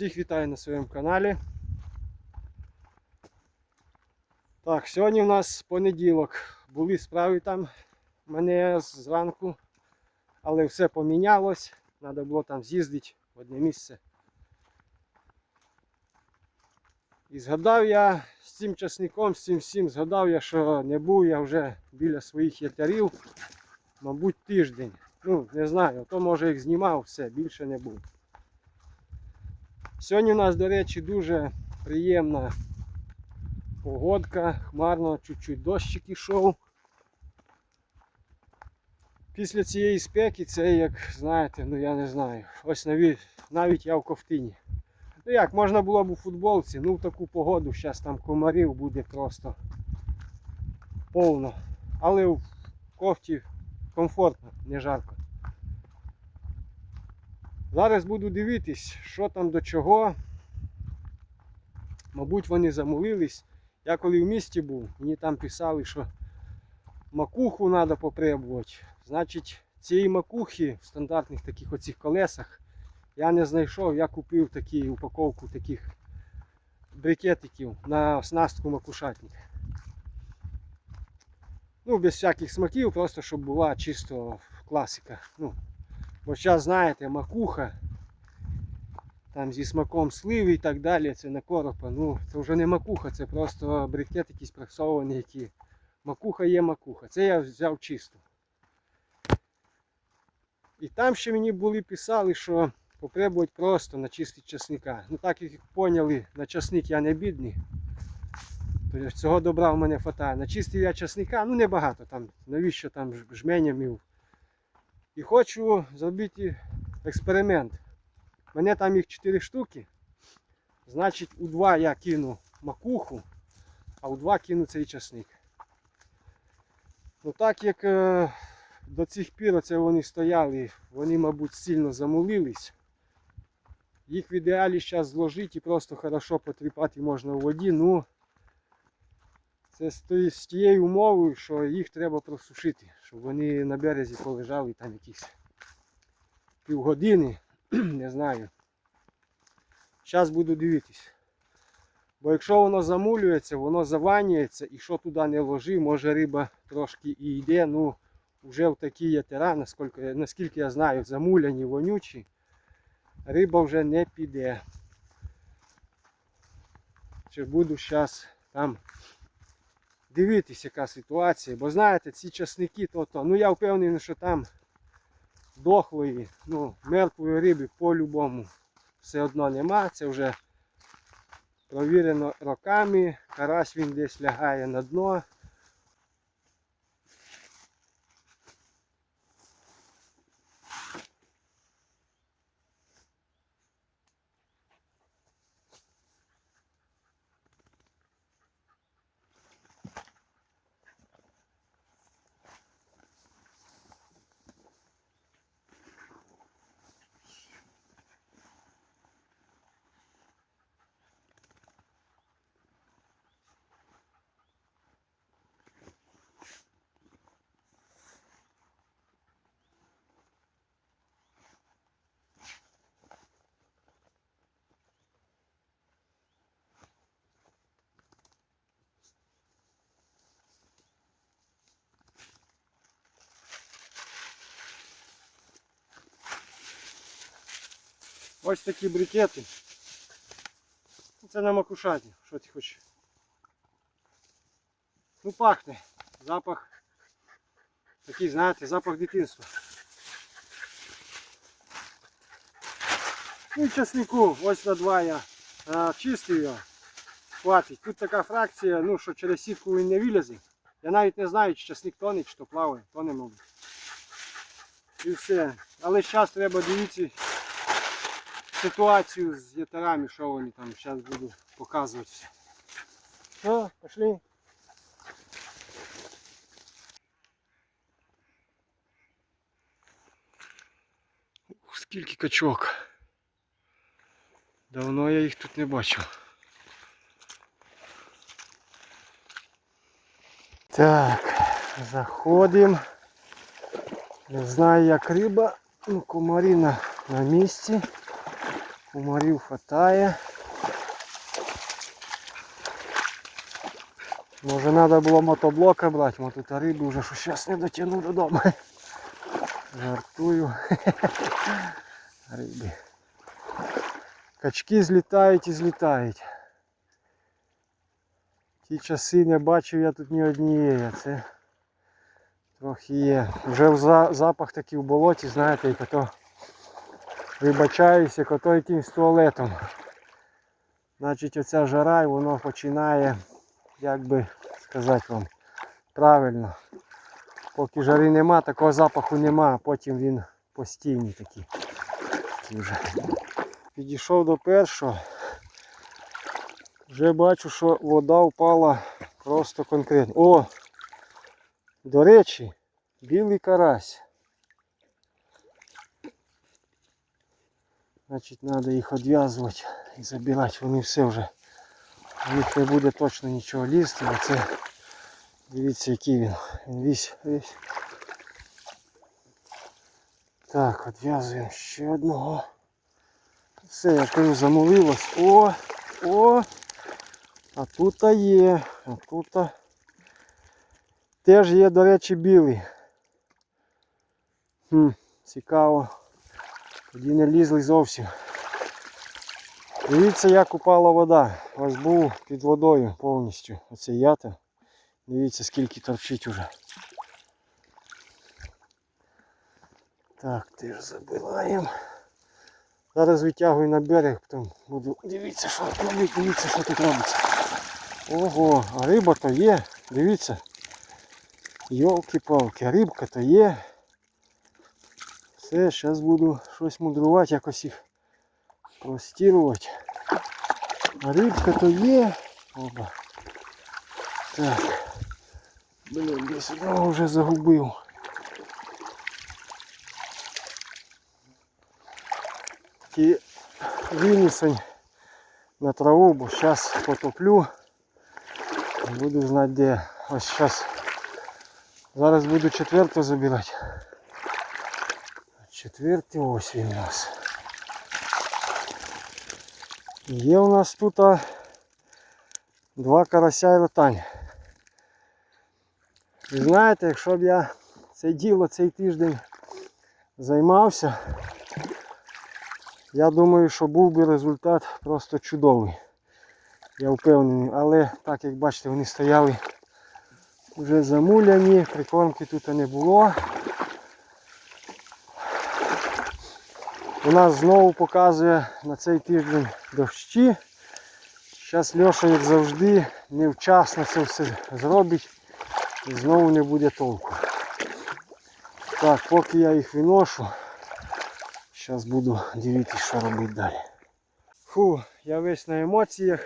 Всіх вітаю на своєму каналі. Так, сьогодні у нас понеділок. Були справи там в мене зранку, але все помінялось. Треба було там з'їздити в одне місце. І згадав я з цим часником, з цим всім, згадав я, що не був я вже біля своїх ятарів, мабуть, тиждень. Ну, не знаю, то може їх знімав, все, більше не був. Сьогодні у нас, до речі, дуже приємна погодка, хмарно, чуть-чуть дощик ішов. Після цієї спеки це як, знаєте, ну я не знаю. Ось навіть, навіть я в ковтині. Ну як, можна було б у футболці, ну в таку погоду зараз там комарів буде просто повно. Але в кофті комфортно, не жарко. Зараз буду дивитись, що там до чого. Мабуть, вони замолились. Я коли в місті був, мені там писали, що макуху треба попробувати. Значить, цієї макухи в стандартних таких оцих колесах я не знайшов. Я купив такі упаковку таких брикетиків на оснастку макушатника. Ну, без всяких смаків, просто щоб була чисто класика. Ну, Бо зараз, знаєте, макуха, там зі смаком сливи і так далі, це на коропа. Ну, це вже не макуха, це просто брикет якийсь пресований, які. Макуха є макуха. Це я взяв чисто. І там ще мені були писали, що попробувати просто начистити часника. Ну так як поняли, на часник я не бідний. Тобто цього добра в мене хватає. Начистив я часника, ну небагато там, навіщо там жменями і хочу зробити експеримент. У мене там їх 4 штуки. Значить, у 2 я кину макуху, а у 2 кину цей часник. Ну так як е, до цих пір оце вони стояли, вони, мабуть, сильно замулились. Їх в ідеалі зараз зложити і просто хорошо потріпати можна у воді. Ну, це з тією умовою, що їх треба просушити, щоб вони на березі полежали там якісь півгодини, не знаю. Зараз буду дивитись. Бо якщо воно замулюється, воно заванюється і що туди не ложи, може риба трошки і йде. Ну, вже в такі ятера, наскільки, наскільки я знаю, замуляні, вонючі, риба вже не піде. Чи буду зараз там дивитись, яка ситуація. Бо знаєте, ці часники, то то. Ну я впевнений, що там дохлої, ну, мертвої риби по-любому все одно нема. Це вже провірено роками. Карась він десь лягає на дно. Ось такі брикети. Це на макушаті. Що ти хочеш? Ну пахне. Запах. Такий, знаєте, запах дитинства. Ну і часнику, ось на два я а, чистив його. Хватить. Тут така фракція, ну що через сітку він не вилізе. Я навіть не знаю, чи часник тонеть, чи то плаває, тоне, мабуть. І все. Але зараз треба дивитися ситуацію з ятерами, що вони там зараз буду показувати все. Все, пошли. Ух, Скільки качок. Давно я їх тут не бачив. Так, заходимо. Не знаю як риба, ну комарі на, на місці. Комарів хватає. Може треба було мотоблока брати, мо тут риби вже що зараз не дотягну додому. Жартую. Риби. Качки злітають і злітають. Ті часи не бачив я тут ні однієї, це трохи є. Вже запах такий в болоті, знаєте, як ото вибачаюся, як ото якимсь туалетом. Значить оця жара і воно починає, як би сказати вам, правильно. Поки жари нема, такого запаху нема, а потім він постійний такий вже. Підійшов до першого. Вже бачу, що вода впала просто конкретно. О! До речі, білий карась. Значить, треба їх відв'язувати і забирати. Вони все вже. В них не буде точно нічого лізти, а це дивіться який він. Він весь весь. Так, відв'язуємо ще одного. Все, я кажу, замовилось. О! О! А тут є. А тут теж є, до речі, білий. Хм, цікаво. Тоді не лізли зовсім. Дивіться, як упала вода. Ось був під водою повністю. Оце ята. Дивіться, скільки торчить уже. Так, теж забираємо. Зараз витягую на берег, потім буду. Дивіться, що робить, дивіться, що тут робиться. Ого, а риба то є, дивіться. Йолки-палки, рибка то є. Все, зараз буду щось мудрувати, якось їх простірувати. А рибка то є. Оба. Так. Блін, десь одного вже загубив. Ті винесень на траву, бо зараз потоплю. і Буду знати де. Ось зараз. Зараз буду четверту забирати. Четвертий ось у нас. Є у нас тут два карася і ротань. І знаєте, якщо б я це діло цей тиждень займався, я думаю, що був би результат просто чудовий. Я впевнений, але так як бачите, вони стояли вже замуляні, прикормки тут не було. У нас знову показує на цей тиждень дощі. Зараз Льоша, як завжди, невчасно це все зробить і знову не буде толку. Так, поки я їх виношу, зараз буду дивитися, що робити далі. Фу, я весь на емоціях.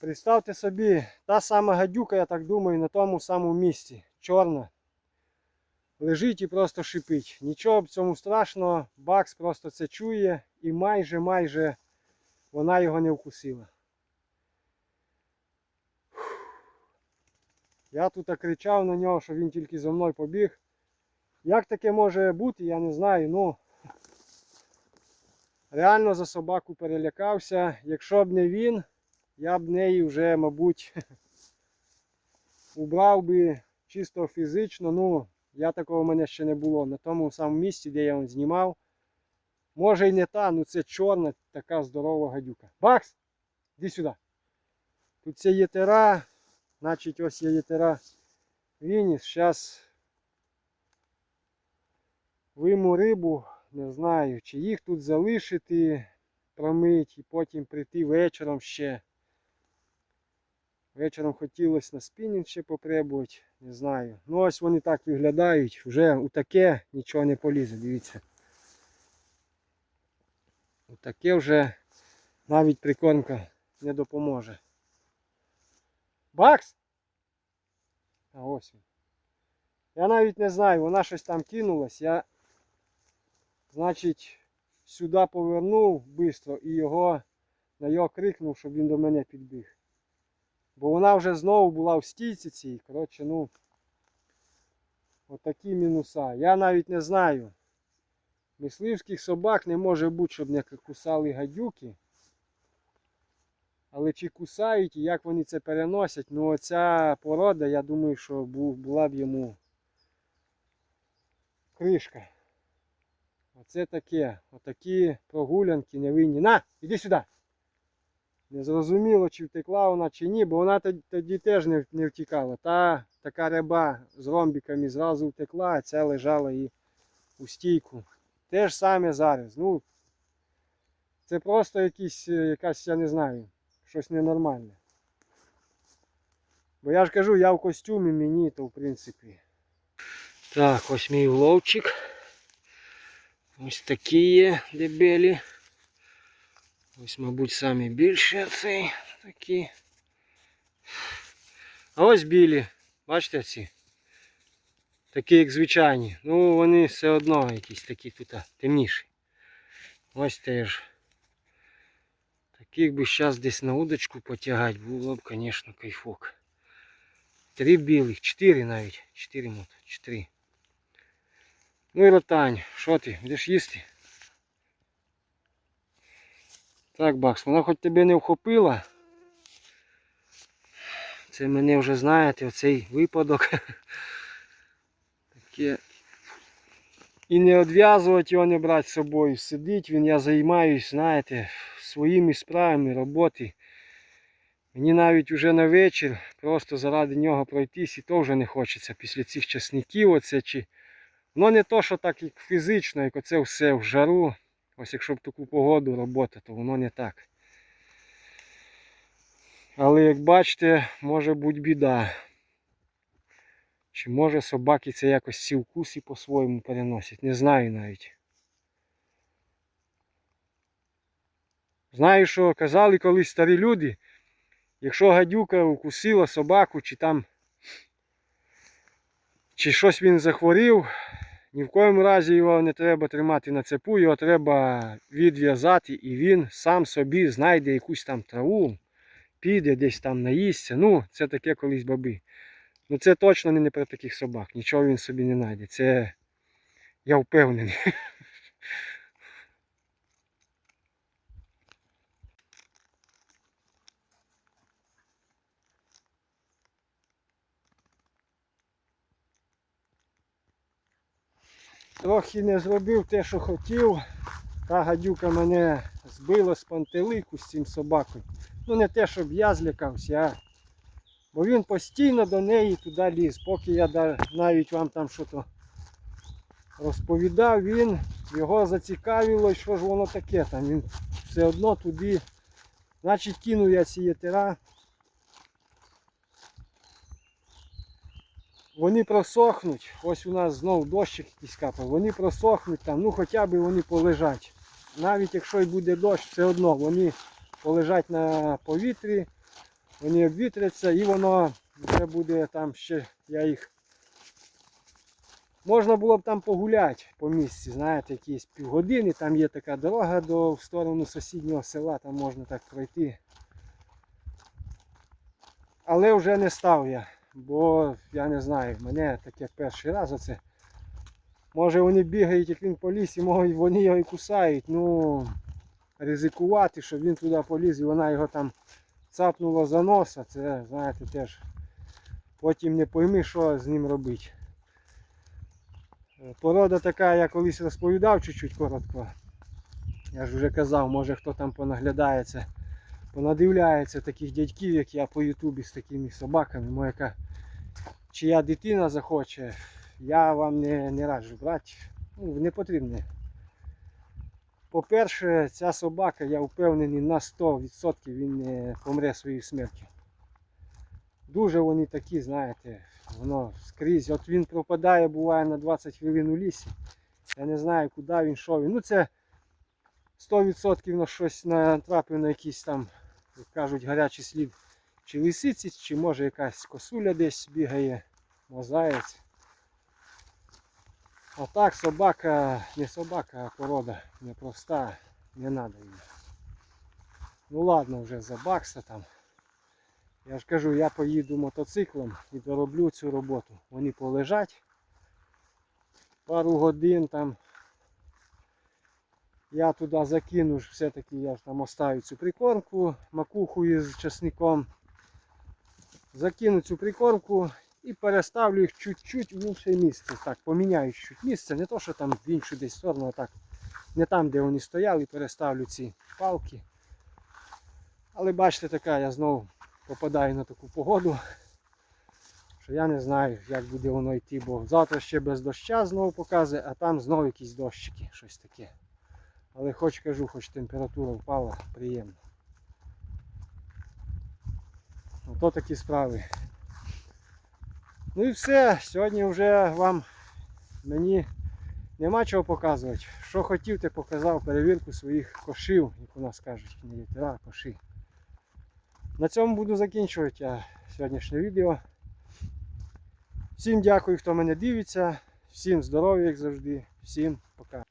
Представте собі, та сама гадюка, я так думаю, на тому самому місці. Чорна. Лежить і просто шипить. Нічого в цьому страшного, Бакс просто це чує і майже майже вона його не вкусила. Я тут кричав на нього, що він тільки за мною побіг. Як таке може бути, я не знаю. Ну реально за собаку перелякався. Якщо б не він, я б неї вже, мабуть, убрав би чисто фізично. Ну, я такого в мене ще не було. На тому самому місці, де я його знімав. Може і не та, ну це чорна така здорова гадюка. Бакс! Іди сюди. Тут це єтера. Значить ось є єтера Вініс. Зараз виму рибу. Не знаю, чи їх тут залишити, промить і потім прийти вечором ще. Вечором хотілося на спінінг ще попробувати, не знаю. Ну ось вони так виглядають. Вже у таке нічого не полізе, дивіться. У таке вже навіть прикормка не допоможе. Бакс! А ось він. Я навіть не знаю, вона щось там кинулась. Я, значить, сюди повернув швидко і його на його крикнув, щоб він до мене підбіг. Бо вона вже знову була в стійці цій. Коротше, ну. Отакі мінуса. Я навіть не знаю. Мисливських собак не може бути, щоб не кусали гадюки. Але чи кусають і як вони це переносять, ну оця порода, я думаю, що була б йому кришка. Оце таке. Отакі прогулянки невинні. На, іди сюди. Не зрозуміло, чи втекла вона, чи ні, бо вона тоді, теж не, не втікала. Та така ряба з ромбіками зразу втекла, а ця лежала і у стійку. Те ж саме зараз. Ну, це просто якісь, е, якась, я не знаю, щось ненормальне. Бо я ж кажу, я в костюмі мені, то в принципі. Так, ось мій уловчик. Ось такі є дебелі. Ось, мабуть, самі більші цей такі. А ось білі. Бачите ці? Такі як звичайні. Ну вони все одно якісь такі тут темніші. Ось теж. Таких би зараз десь на удочку потягати було б, звісно, кайфок. Три білих, чотири навіть. Чотири мото, чотири. Ну і ротань, що ти, будеш їсти? Так, Бакс, вона хоч тебе не вхопила. Це мене вже знаєте, оцей випадок. Таке. І не відв'язувати його, не брати з собою. Сидить він, я займаюсь, знаєте, своїми справами, роботи. Мені навіть уже на вечір просто заради нього пройтись і то вже не хочеться після цих часників. Оце чи... Воно не то, що так як фізично, як оце все в жару. Ось якщо в таку погоду робота, то воно не так. Але як бачите, може бути біда. Чи може собаки це якось ці вкуси по-своєму переносять? Не знаю навіть. Знаю, що казали колись старі люди, якщо гадюка укусила собаку, чи там чи щось він захворів, ні в коєму разі його не треба тримати на цепу, його треба відв'язати і він сам собі знайде якусь там траву, піде десь там наїсться. Ну, це таке колись баби. Ну це точно не про таких собак. Нічого він собі не знайде. Це я впевнений. Трохи не зробив те, що хотів. Та гадюка мене збила з пантелику з цим собакою. Ну не те, щоб я злякався, а бо він постійно до неї туди ліз. Поки я навіть вам там щось розповідав, він його зацікавило, що ж воно таке там. Він все одно туди. Значить кинув я ці Вони просохнуть. Ось у нас знов дощик якийсь капав. Вони просохнуть там, ну хоча б вони полежать. Навіть якщо й буде дощ, все одно вони полежать на повітрі, вони обвітряться і воно вже буде там ще, я їх. Можна було б там погуляти по місці, знаєте, якісь півгодини, там є така дорога до в сторону сусіднього села, там можна так пройти. Але вже не став я, бо я не знаю, в мене таке перший раз оце. Може вони бігають, як він по лісі, можуть вони його і кусають. Ну ризикувати, щоб він туди поліз і вона його там цапнула за носа, це, знаєте, теж потім не пойми, що з ним робити. Порода така, я колись розповідав чуть-чуть коротко. Я ж вже казав, може хто там понаглядається, понадивляється таких дядьків, як я по ютубі з такими собаками. Моя яка чия дитина захоче, я вам не, не раджу брати. Ну, не потрібно. По-перше, ця собака, я впевнений на 100% він не помре своєю смертю. Дуже вони такі, знаєте, воно скрізь. От він пропадає, буває на 20 хвилин у лісі. Я не знаю, куди він йшов. Ну це 100% на щось натрапив на якийсь там, як кажуть, гарячий слід. Чи лисиці, чи може якась косуля десь бігає, мозаєць. А так собака, не собака, а порода непроста, не треба її. Ну ладно вже за бакса там. Я ж кажу, я поїду мотоциклом і дороблю цю роботу. Вони полежать пару годин там. Я туди закину ж все-таки, я ж там оставлю цю прикормку, макуху із часником. Закину цю прикормку і переставлю їх чуть-чуть в інше місце. Так, поміняю чуть місце, не то, що там в іншу десь сторону, а так. Не там, де вони стояли, переставлю ці палки. Але бачите, така, я знову попадаю на таку погоду, що я не знаю, як буде воно йти, бо завтра ще без доща знову показує, а там знову якісь дощики, щось таке. Але хоч кажу, хоч температура впала, приємно. Ото такі справи. Ну і все. Сьогодні вже вам мені нема чого показувати. Що хотів, те показав перевірку своїх кошів, як у нас кажуть, не літера, а коші. На цьому буду закінчувати я сьогоднішнє відео. Всім дякую, хто мене дивиться. Всім здоров'я, як завжди. Всім пока.